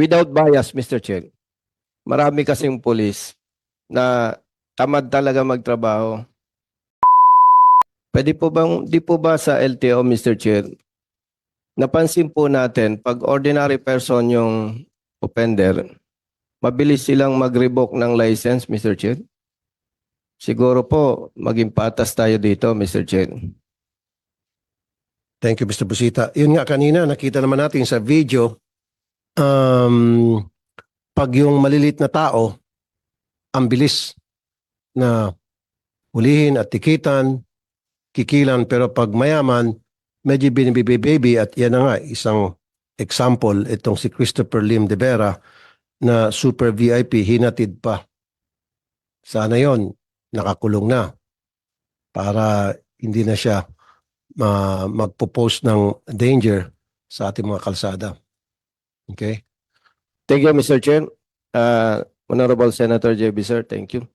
without bias, Mr. Chair, marami kasing pulis na tamad talaga magtrabaho. Pwede po bang, di po ba sa LTO, Mr. Chair, napansin po natin, pag ordinary person yung offender, mabilis silang mag-revoke ng license, Mr. Chair? Siguro po, maging patas tayo dito, Mr. Chair. Thank you, Mr. Busita. Yun nga kanina, nakita naman natin sa video, um, pag yung malilit na tao, ang bilis na hulihin at tikitan, kikilan, pero pag mayaman, medyo binibibi-baby at yan na nga, isang example, itong si Christopher Lim de Vera na super VIP, hinatid pa. Sana yon nakakulong na para hindi na siya ma magpo-post ng danger sa ating mga kalsada. Okay? Thank you, Mr. Chair. Uh, Honorable Senator JB, sir, thank you.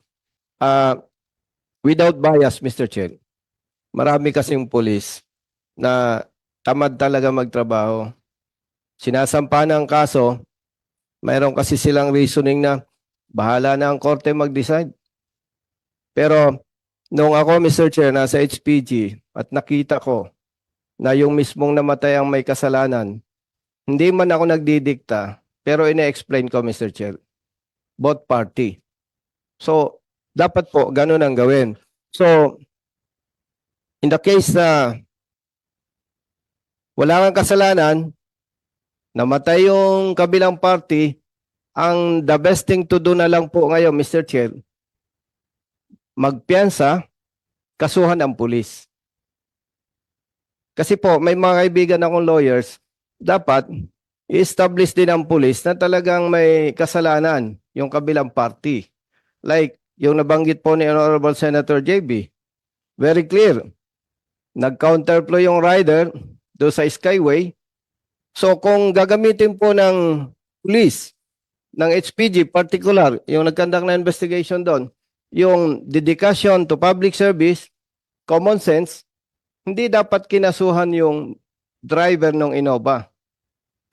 Uh, without bias, Mr. Chair, marami kasing pulis na tamad talaga magtrabaho. Sinasampa ng kaso, mayroon kasi silang reasoning na bahala na ang korte mag-decide. Pero nung ako, Mr. Chair, nasa HPG at nakita ko na yung mismong namatay ang may kasalanan, hindi man ako nagdidikta, pero ine-explain ko, Mr. Chair. Both party. So, dapat po, ganun ang gawin. So, in the case na wala kang kasalanan, namatay yung kabilang party, ang the best thing to do na lang po ngayon, Mr. Chair, magpiyansa, kasuhan ang pulis. Kasi po, may mga kaibigan akong lawyers, dapat i-establish din ang pulis na talagang may kasalanan yung kabilang party. Like, yung nabanggit po ni Honorable Senator JB. Very clear. Nag-counterflow yung rider do sa Skyway. So kung gagamitin po ng police, ng HPG particular, yung nagkandak na investigation doon, yung dedication to public service, common sense, hindi dapat kinasuhan yung driver ng Innova.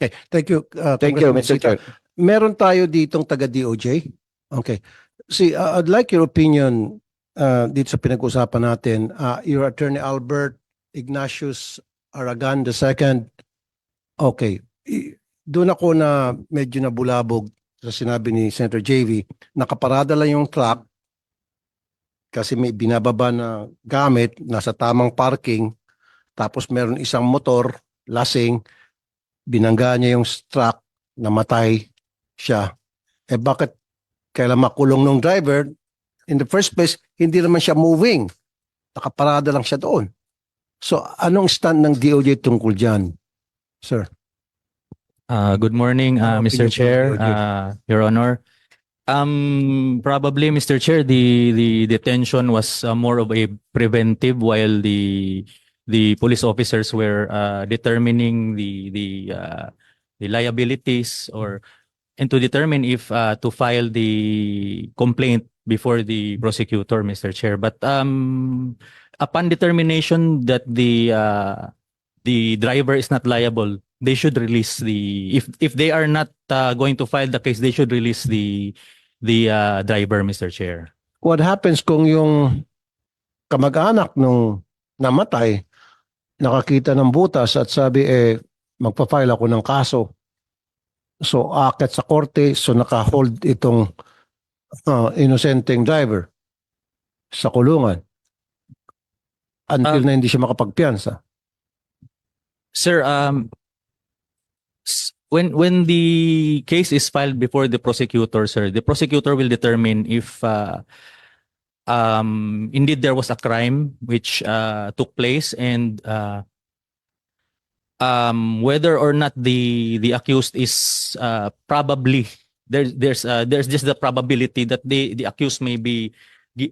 Okay. Thank you. uh, Thank you, Mr. Chair. Meron tayo ditong taga DOJ. Okay. See, uh, I'd like your opinion uh, dito sa pinag-usapan natin. Uh, your attorney Albert Ignatius Aragan II. Okay. I- Doon ako na medyo nabulabog sa sinabi ni Senator JV. Nakaparada lang yung truck kasi may binababa na gamit, nasa tamang parking, tapos meron isang motor, lasing, binangga niya yung truck, namatay siya. Eh bakit kailan makulong ng driver? In the first place, hindi naman siya moving. Nakaparada lang siya doon. So, anong stand ng DOJ tungkol dyan, sir? Uh, good morning, uh, Uh, Mr. Chair, uh, Your Honor. Um, probably, Mr. Chair, the the detention was uh, more of a preventive while the the police officers were uh, determining the the uh, the liabilities or and to determine if uh, to file the complaint before the prosecutor, Mr. Chair. But um, upon determination that the uh, the driver is not liable, they should release the if if they are not uh, going to file the case, they should release the the uh, driver, Mr. Chair. What happens kung yung kamag-anak nung namatay, nakakita ng butas at sabi, eh, magpa-file ako ng kaso. So, akit sa korte, so naka-hold itong uh, inosenteng driver sa kulungan until Ah. na hindi siya makapagpiyansa. Sir, um, when when the case is filed before the prosecutor, sir, the prosecutor will determine if uh, um, indeed there was a crime which uh, took place and uh, um, whether or not the the accused is uh, probably there's there's uh, there's just the probability that the the accused may be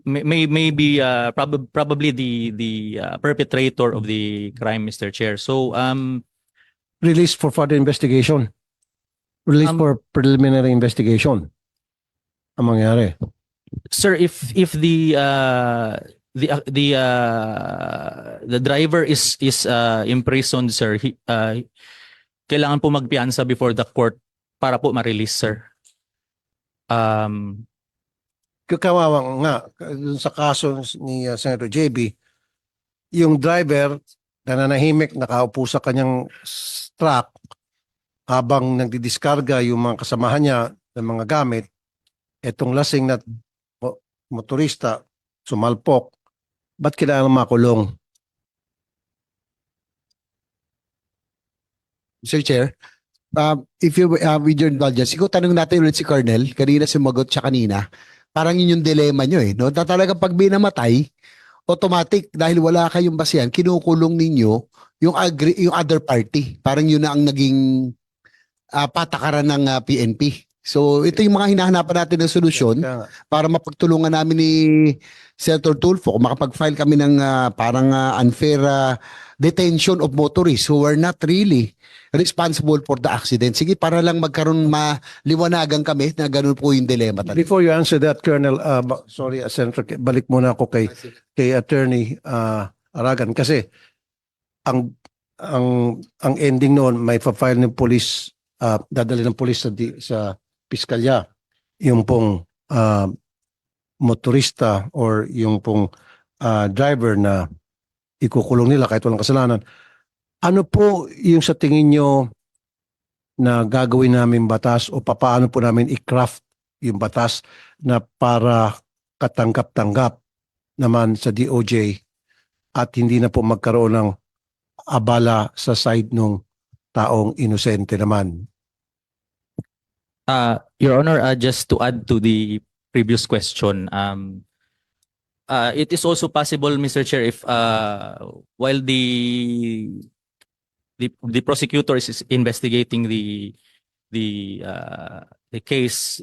may may, may be uh, prob- probably the the uh, perpetrator of the crime, Mr. Chair. So um Release for further investigation. Release Um, for preliminary investigation. Ang mangyari. Sir, if if the uh, the uh, the uh, the driver is is uh, imprisoned, sir, he, uh, kailangan po magpiansa before the court para po ma-release, sir. Um, Kawawa nga, dun sa kaso ni uh, Senator JB, yung driver nananahimik, nakaupo sa kanyang truck habang nagdidiskarga yung mga kasamahan niya ng mga gamit, etong lasing na motorista sumalpok, ba't kailangan makulong? Mr. Chair, um, if you, uh, with your indulgence, siguro tanong natin ulit si Colonel, kanina sumagot siya kanina, parang yun yung dilema nyo eh, no? Na talagang pag binamatay, automatic, dahil wala kayong basihan, kinukulong ninyo yung, agree, yung other party. Parang yun na ang naging ah, patakaran ng ah, PNP. So, ito yung mga hinahanapan natin ng solusyon para mapagtulungan namin ni Senator Tulfo kung makapag-file kami ng ah, parang ah, unfair ah, detention of motorists who were not really responsible for the accident. Sige, para lang magkaroon maliwanagan kami na ganun po yung dilemma talaga. Before you answer that, Colonel, uh, ba- sorry, uh, Senator, balik muna ako kay kay Attorney uh, Aragan kasi ang ang ang ending noon may pa-file ng police uh, dadali ng police sa di, sa piskalya yung pong uh, motorista or yung pong uh, driver na ikukulong nila kahit walang kasalanan. Ano po yung sa tingin nyo na gagawin namin batas o papaano po namin i-craft yung batas na para katanggap-tanggap naman sa DOJ at hindi na po magkaroon ng abala sa side ng taong inosente naman. Uh, Your Honor, uh, just to add to the previous question, um, uh, it is also possible, Mr. Chair, if uh, while the the the prosecutor is investigating the the uh, the case,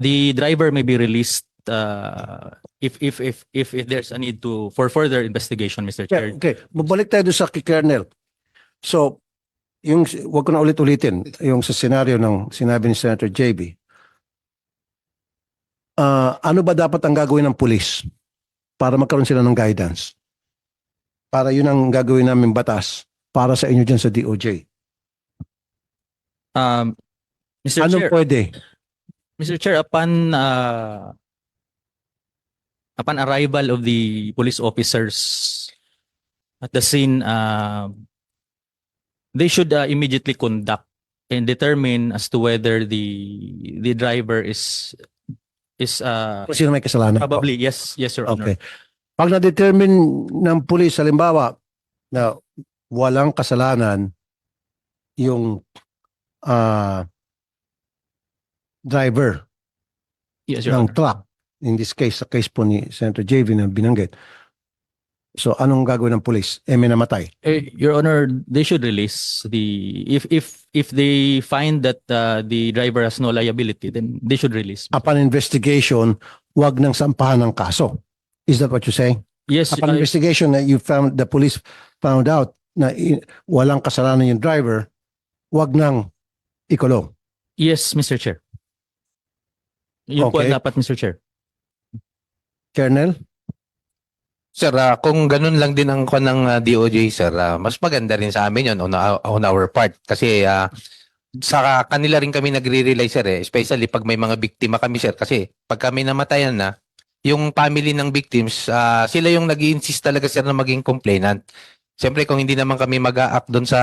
the driver may be released uh, if if if if if there's a need to for further investigation, Mr. Chair. Okay, mabalik tayo sa kay Colonel. So, yung wag ko na ulit-ulitin yung sa senaryo ng sinabi ni Senator JB. Ah, ano ba dapat ang gagawin ng pulis para magkaroon sila ng guidance? Para yun ang gagawin namin batas para sa inyo dyan sa DOJ. Um, Mr. Anong Chair. pwede? Mr. Chair, upon uh, upon arrival of the police officers at the scene, uh, they should uh, immediately conduct and determine as to whether the the driver is is uh, Kung sino may kasalanan? probably yes yes your honor. Okay. Pag na-determine ng pulis, halimbawa, na walang kasalanan yung ah, driver Yes your ng honor. truck, in this case, sa case po ni Senator JV na binanggit. So, anong gagawin ng pulis? Eh, may namatay. Eh, your honor, they should release the if if if they find that uh, the driver has no liability, then they should release. Upon investigation, wag nang sampahan ng kaso. Is that what you're saying? Yes, Upon uh, investigation na you found, the police found out na i- walang kasalanan yung driver, wag nang ikulong. yes, Mr. Chair. Yun po Okay. dapat, Mr. Chair. Colonel? Sir, ah, kung ganun lang din ang kon ng ah, DOJ, sir, ah, mas maganda rin sa amin yun on, on our part. Kasi ah, sa kanila rin kami nagre-rely, sir, eh, especially pag may mga biktima kami, sir. Kasi pag kami namatayan na, yung family ng victims, ah, sila yung nag insist talaga, sir, na maging complainant. Siyempre, kung hindi naman kami mag-a-act doon sa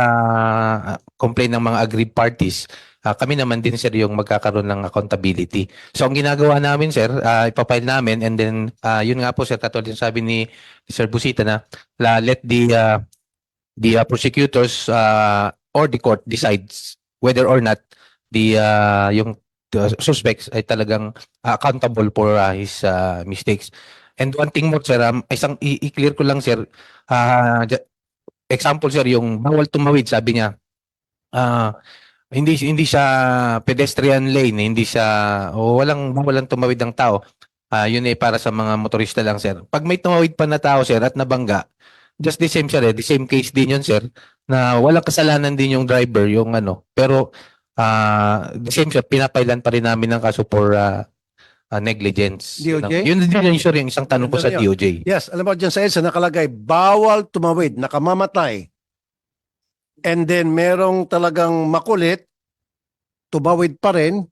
ah, complaint ng mga aggrieved parties, ah, kami naman din, sir, yung magkakaroon ng accountability. So, ang ginagawa namin, sir, uh, ipapile namin and then, ah, yun nga po, sir, katulad yung sabi ni Sir Busita na la, let the uh, the uh, prosecutors uh, or the court decides whether or not the uh, yung the suspects ay talagang accountable for uh, his uh, mistakes. And one thing more sir, um, isang i-clear ko lang sir, uh, example sir yung bawal tumawid sabi niya. Ah hindi hindi siya pedestrian lane, hindi siya o walang walang tumawid ng tao. Ah, yun eh para sa mga motorista lang, sir. Pag may tumawid pa na tao, sir, at nabangga, just the same, sir, eh. The same case din yun, sir, na walang kasalanan din yung driver, yung ano. Pero, ah, the same, sir, pinapailan pa rin namin ng kaso for ah, ah, negligence. DOJ? Yun din yun, sir, yung isang tanong ko sa Yun. DOJ. Yes, alam mo dyan sa EDSA nakalagay, bawal tumawid, nakamamatay. And then merong talagang makulit, tubawid pa rin,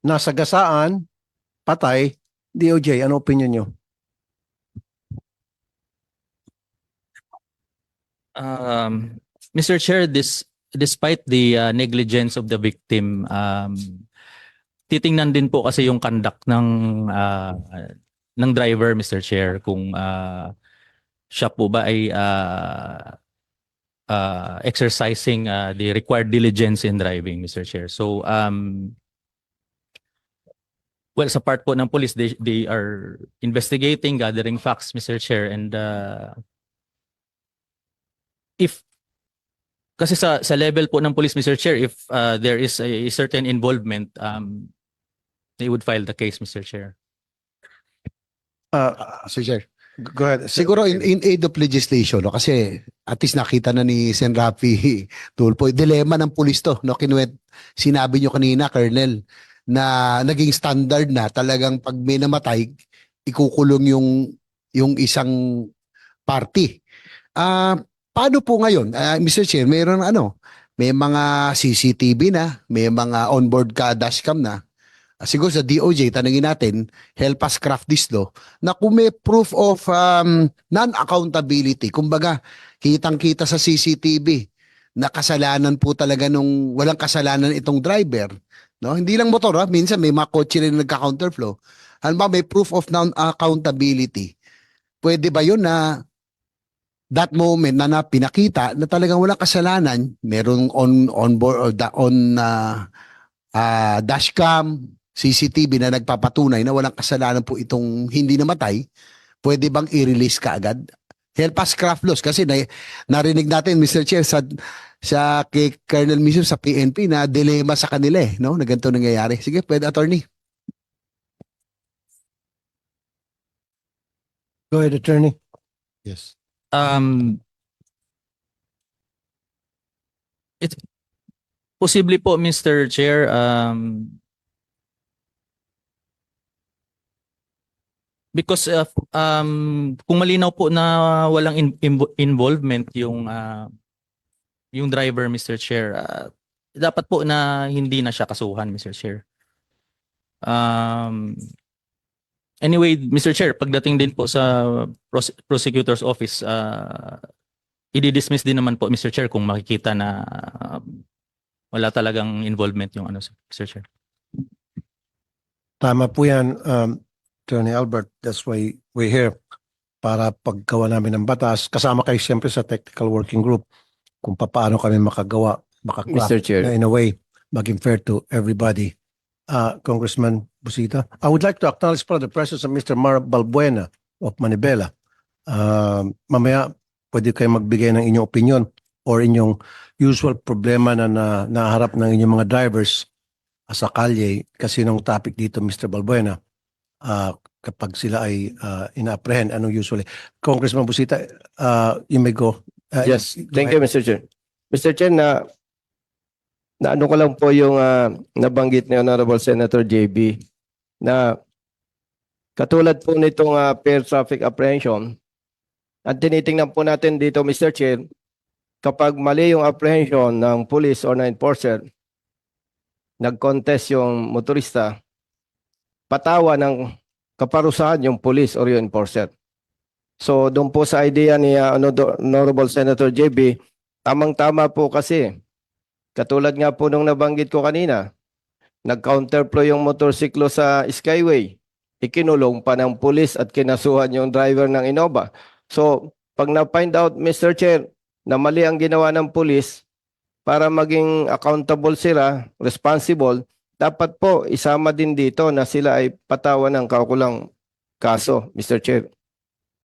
nasagasaan, patay, DOJ, ano opinion nyo? Um, Mr. Chair, this despite the uh, negligence of the victim, um, titingnan din po kasi yung conduct ng uh, ng driver, Mr. Chair, kung uh, siya po ba ay uh, uh, exercising uh, the required diligence in driving, Mr. Chair. So, um, well, sa part po ng police, they, they are investigating, gathering facts, Mr. Chair, and uh, if kasi sa sa level po ng police Mr. Chair if uh, there is a, certain involvement um they would file the case Mr. Chair. Uh, Sir Chair. Go ahead. Siguro in, in aid of legislation, no? kasi at least nakita na ni Sen. Rafi Tulfo, dilemma ng pulis to. No? Kinuwet, sinabi nyo kanina, Colonel, na naging standard na talagang pag may namatay, ikukulong yung, yung isang party. Ah, paano po ngayon? Ah, Mr. Chair, mayroon ano, may mga CCTV na, may mga onboard ka dashcam na. Ah, siguro sa DOJ, tanungin natin, help us craft this law na kung may proof of um, non-accountability, kumbaga, kitang-kita sa CCTV na kasalanan po talaga nung walang kasalanan itong driver. No? Hindi lang motor, ha? minsan may mga kotse rin nagka-counterflow. Ano ba, may proof of non-accountability. Pwede ba yun na that moment na, na pinakita na talagang walang kasalanan, merong on on board or da, on uh, uh, dashcam, CCTV na nagpapatunay na walang kasalanan po itong hindi namatay, pwede bang i-release ka agad? Help us craft laws kasi na, narinig natin Mr. Chair sa sa kay Colonel mismo sa PNP na dilema sa kanila eh, no? Na ganito nangyayari. Sige, pwede attorney. Go ahead, attorney. Yes. Um It's possibly po Mr. Chair um because of um kung malinaw po na walang in- invo- involvement yung ah, yung driver Mr. Chair ah, dapat po na hindi na siya kasuhan Mr. Chair. Um Anyway, Mr. Chair, pagdating din po sa pros- prosecutor's office, uh, i-dismiss din naman po, Mr. Chair, kung makikita na ah, wala talagang involvement yung ano, Mr. Chair. Tama po yan, um, Attorney Albert. That's why we're here para paggawa namin ng batas. Kasama kayo siyempre sa technical working group kung paano kami makagawa, makaklap Mr. Chair. na in a way, maging fair to everybody. Uh, Congressman Busita, I would like to acknowledge for the presence of Mr. Mar Balbuena of Manibela. Uh, mamaya, pwede kayo magbigay ng inyong opinion or inyong usual problema na, na naharap ng inyong mga drivers sa kalye kasi nung topic dito Mr. Balbuena ah, kapag sila ay uh, ina-apprehend anong usually Congressman Busita uh, you may go Uh, Yes, go Thank ahead. you, Mr. Chair. Mr. Chair, na na ano ko lang po yung ah, nabanggit ni Honorable Senator JB na katulad po nitong ah, fair traffic apprehension, at tinitingnan po natin dito, Mr. Chair, kapag mali yung apprehension ng police or ng enforcer, nag-contest yung motorista, patawa ng kaparusahan yung police or yung enforcer. So doon po sa idea ni uh, Honor- Honorable Senator JB, tamang-tama po kasi. Katulad nga po nung nabanggit ko kanina, nag-counterflow yung motorsiklo sa Skyway. Ikinulong pa ng pulis at kinasuhan yung driver ng Innova. So, pag na-find out, Mr. Chair, na mali ang ginawa ng pulis para maging accountable sila, responsible, dapat po isama din dito na sila ay patawan ng kaukulang kaso, Mr. Chair.